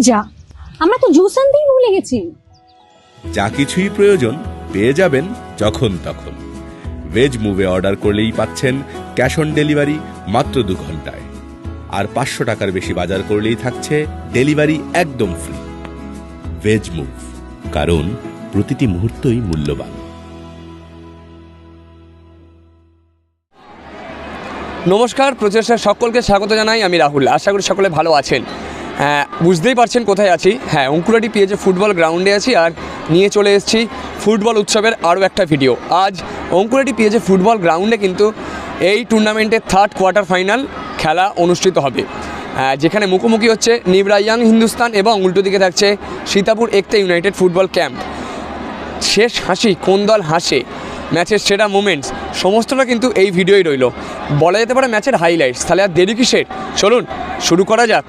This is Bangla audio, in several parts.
যা আমরা তো জুস আনতেই ভুলে গেছি। যা কিছুই প্রয়োজন পেয়ে যাবেন যখন তখন। ভেজ মুভে অর্ডার করলেই পাচ্ছেন ক্যাশ অন ডেলিভারি মাত্র দু ঘন্টায়। আর পাঁচশো টাকার বেশি বাজার করলেই থাকছে ডেলিভারি একদম ফ্রি ভেজ মুভ কারণ প্রতিটি মুহূর্তই মূল্যবান। নমস্কার প্রচেষ্টা সকলকে স্বাগত জানাই আমি রাহুল। আশা করি সকলে ভালো আছেন। হ্যাঁ বুঝতেই পারছেন কোথায় আছি। হ্যাঁ অঙ্কুরাটি পিএজে ফুটবল গ্রাউন্ডে আছি আর নিয়ে চলে এসেছি ফুটবল উৎসবের আরও একটা ভিডিও আজ অঙ্কুরাটি পিএজে ফুটবল গ্রাউন্ডে কিন্তু এই টুর্নামেন্টের থার্ড কোয়ার্টার ফাইনাল খেলা অনুষ্ঠিত হবে। আহ, যেখানে মুখোমুখি হচ্ছে নিবরা ইয়াং হিন্দুস্তান এবং উল্টো দিকে থাকছে Sitapur Ekta United football camp শেষ হাসি কোন দল হাসে ম্যাচের সেরা মোমেন্টস সমস্তটা কিন্তু এই ভিডিওই রইল। বলা যেতে পারে ম্যাচের হাইলাইটস তাহলে আর দেরি কিসের? চলুন শুরু করা যাক।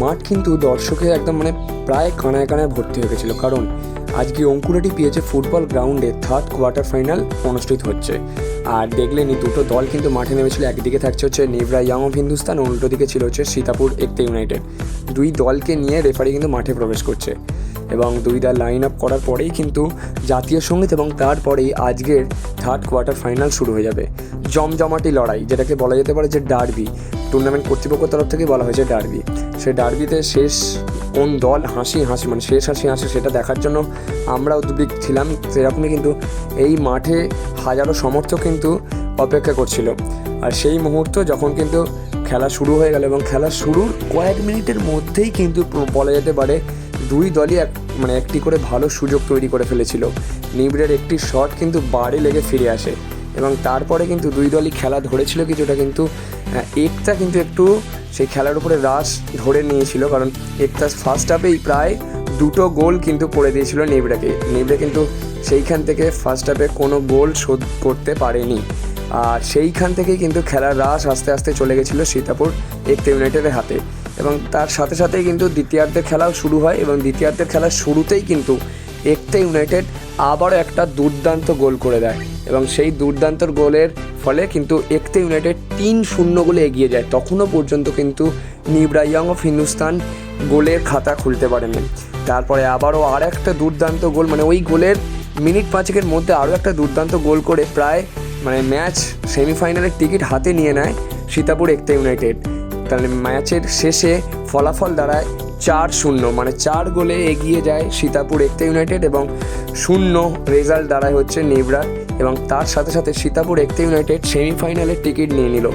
মাঠ কিন্তু দর্শকের একদম মানে প্রায় কানায় কানায় ভর্তি হয়ে গেছিল। কারণ আজকে অঙ্কুরাটি পেয়েছে ফুটবল গ্রাউন্ডে থার্ড কোয়ার্টার ফাইনাল অনুষ্ঠিত হচ্ছে। আর দেখলেনি দুটো দল কিন্তু মাঠে নেমেছিল। একদিকে থাকছে হচ্ছে নেভরা ইয়াং অফ হিন্দুস্তান উল্টো দিকে ছিল হচ্ছে সীতাপুর একতা ইউনাইটেড। দুই দলকে নিয়ে রেফারি কিন্তু মাঠে প্রবেশ করছে। এবং দুই দল লাইন আপ করার পরেই কিন্তু জাতীয় সংগীত এবং তারপরেই আজকের থার্ড কোয়ার্টার ফাইনাল শুরু হয়ে যাবে। জমজমাটি লড়াই, যেটাকে বলা যেতে পারে যে ডার্বি টুর্নামেন্ট কর্তৃপক্ষের তরফ থেকে বলা হয়েছে ডার্বি সে ডার্বিতে শেষ কোন দল হাসি হাসি মানে শেষ হাসি হাসি সেটা দেখার জন্য আমরা উদ্বিগ ছিলাম। সেরকমই কিন্তু এই মাঠে হাজারো সমর্থক কিন্তু অপেক্ষা করছিল। আর সেই মুহূর্ত যখন কিন্তু খেলা শুরু হয়ে গেল এবং খেলা শুরুর কয়েক মিনিটের মধ্যেই কিন্তু বলা যেতে পারে দুই দলই এক মানে একটি করে ভালো সুযোগ তৈরি করে ফেলেছিল। নিবড়ের একটি শট কিন্তু বারে লেগে ফিরে আসে এবং তারপরে কিন্তু দুই দলই খেলা ধরেছিল কিছুটা কিন্তু একটা কিন্তু একটু সেই খেলার উপরে রাশ ধরে নিয়েছিল কারণ একতা ফার্স্ট হাফেই প্রায় দুটো গোল কিন্তু করে দিয়েছিল নেবড়াকে নেবড়ে কিন্তু সেইখান থেকে ফার্স্ট হাফে কোনো গোল শোধ করতে পারেনি। আর সেইখান থেকেই কিন্তু খেলার রাশ আস্তে আস্তে চলে গেছিল সীতাপুর একটি ইউনাইটেডের হাতে। এবং তার সাথে সাথেই কিন্তু দ্বিতীয়ার্ধের খেলাও শুরু হয় এবং দ্বিতীয়ার্ধের খেলার শুরুতেই কিন্তু একতা ইউনাইটেড আবারও একটা দুর্দান্ত গোল করে দেয়। এবং সেই দুর্দান্ত গোলের ফলে কিন্তু একতা ইউনাইটেড তিন শূন্য গোলে এগিয়ে যায়। তখনও পর্যন্ত কিন্তু নিবরা ইয়ং অফ হিন্দুস্তান গোলের খাতা খুলতে পারেনি তারপরে আবারও আর একটা দুর্দান্ত গোল মানে ওই গোলের মিনিট পাঁচেকের মধ্যে আরও একটা দুর্দান্ত গোল করে প্রায় মানে ম্যাচ সেমিফাইনালের টিকিট হাতে নিয়ে নেয় সীতাপুর একতা ইউনাইটেড। তাহলে ম্যাচের শেষে ফলাফল দাঁড়ায় চার শূন্য মানে চার গোলে এগিয়ে যায় সীতাপুর একতা ইউনাইটেড এবং শূন্য রেজাল্ট দাঁড়ায় হচ্ছে নেবরা এবং তার সাথে সাথে সীতাপুর একতা ইউনাইটেড সেমিফাইনালের টিকিট নিয়ে নিল।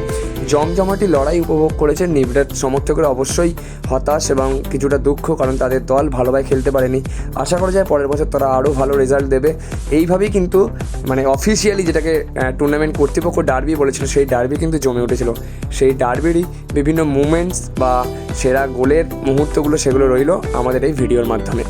জমজমাটি লড়াই উপভোগ করেছে নিবরার সমর্থকরা। অবশ্যই হতাশ এবং কিছুটা দুঃখ, কারণ তাদের দল ভালোভাবে খেলতে পারেনি। আশা করা যায় পরের বছর তারা আরও ভালো রেজাল্ট দেবে। এইভাবেই কিন্তু মানে অফিসিয়ালি যেটাকে টুর্নামেন্ট কর্তৃপক্ষ ডার্বি বলেছিল, সেই ডার্বি কিন্তু জমে উঠেছিল। সেই ডার্বিরই বিভিন্ন মুমেন্টস বা সেরা গোলের মুহূর্তগুলো সেগুলো রইল আমাদের এই ভিডিওর মাধ্যমে।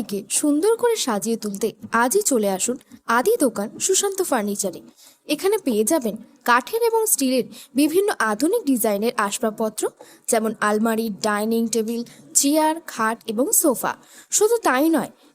বাড়িকে সুন্দর করে সাজিয়ে তুলতে আজই চলে আসুন আদি দোকান সুশান্ত ফার্নিচারে। এখানে পেয়ে যাবেন কাঠের এবং স্টিলের বিভিন্ন আধুনিক ডিজাইনের আসবাবপত্র, যেমন আলমারি, ডাইনিং টেবিল, চেয়ার, খাট এবং সোফা। শুধু তাই নয়